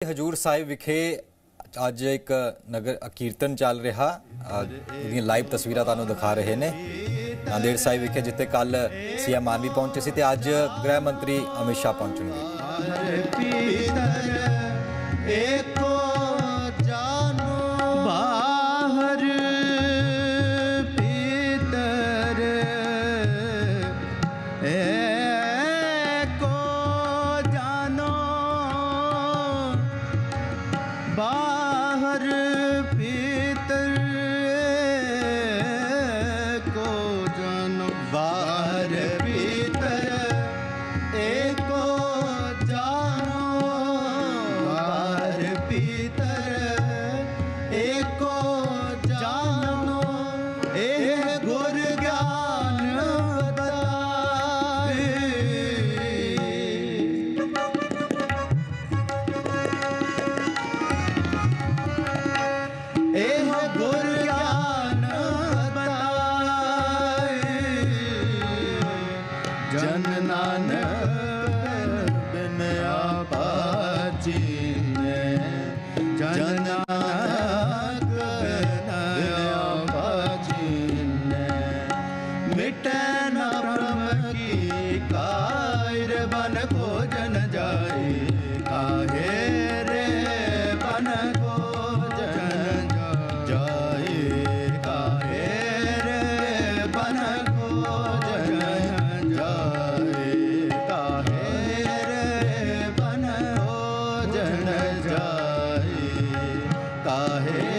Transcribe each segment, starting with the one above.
ਹਜੂਰ ਸਾਹਿਬ ਵਿਖੇ ਅੱਜ ਇੱਕ ਨਗਰ ਕੀਰਤਨ ਚੱਲ ਰਿਹਾ। ਇਹਦੀਆਂ ਲਾਈਵ ਤਸਵੀਰਾਂ ਤੁਹਾਨੂੰ ਦਿਖਾ ਰਹੇ ਨੇ। ਨਾਂਦੇੜ ਸਾਹਿਬ ਵਿਖੇ ਜਿੱਥੇ ਕੱਲ ਸੀਐਮ ਆਰਵੀ ਪਹੁੰਚੇ ਸੀ ਤੇ ਅੱਜ ਗ੍ਰਹਿ ਮੰਤਰੀ ਅਮਿਤ ਸ਼ਾਹ ਪਹੁੰਚਣਗੇ। ਬਾਹਰ ਭੀਤਰ ਕੋ ਜਨ ਬਾਹਰ ਭੀਤਰ ਏਕੋ ਜਾਨੋ ਬਾਹਰ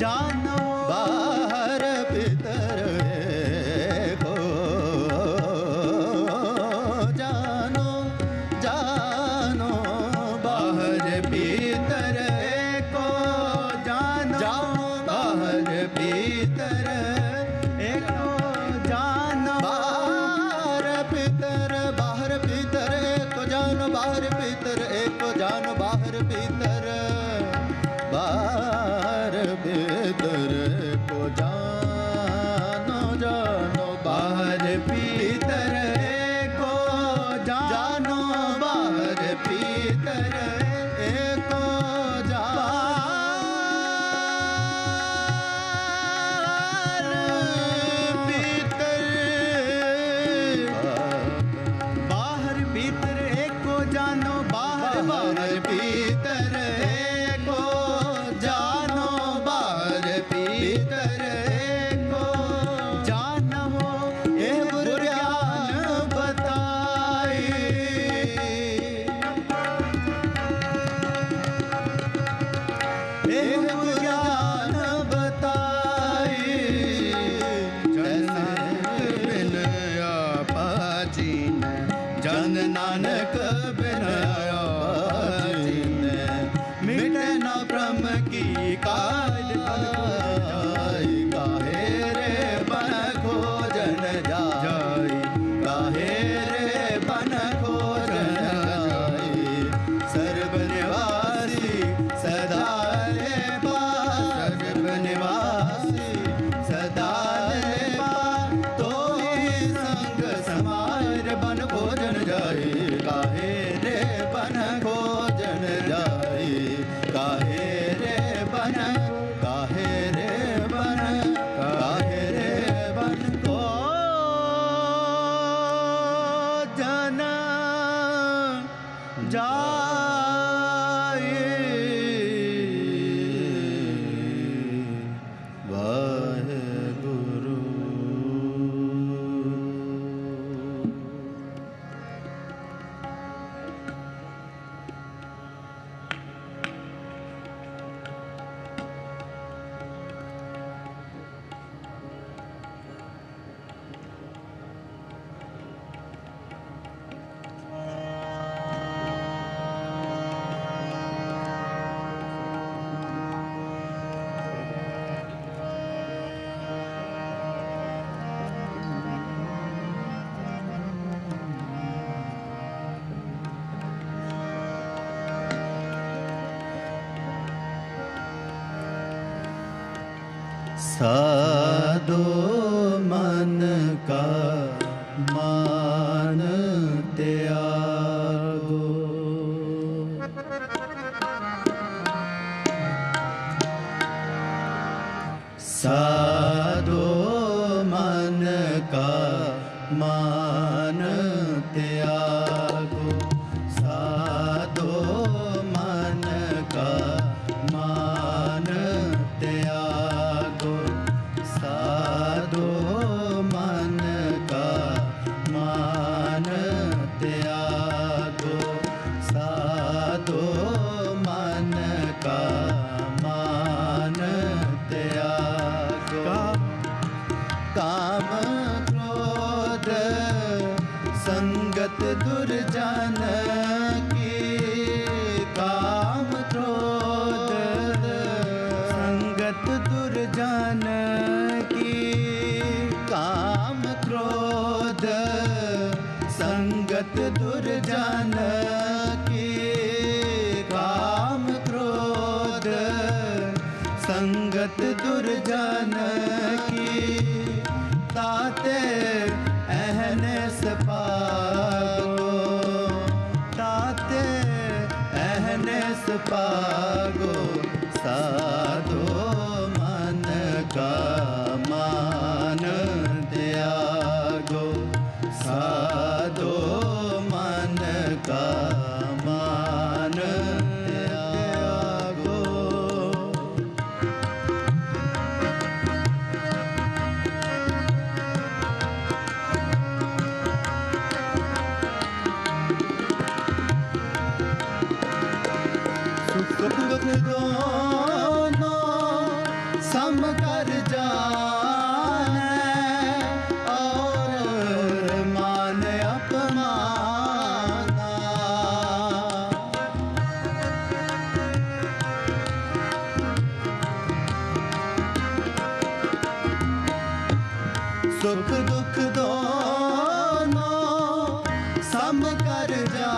जान बेदर को जान भीतर ਸਾਧੋ ਮਨ ਕਾ ਮਾਨ ਤਿਆਗੋ। ਸਾਧੋ ਮਨ ਕਾ ਮਾਨ ਤਿਆਗੋ। ਸੰਗਤ ਦੁਰਜਨ ਕੀ ਕਾਮ ਕ੍ਰੋਧ। ਸੰਗਤ ਦੁਰਜਨ ਕੀ ਤਾਤੇ ਅਹਨਸ ਪਾਗੋ ਤਾਤੇ ਅਹਨਸ ਪਾਗੋ ਸੁਖ ਦੁਖ ਦੋਨੋਂ ਸਮ ਕਰ ਜਾ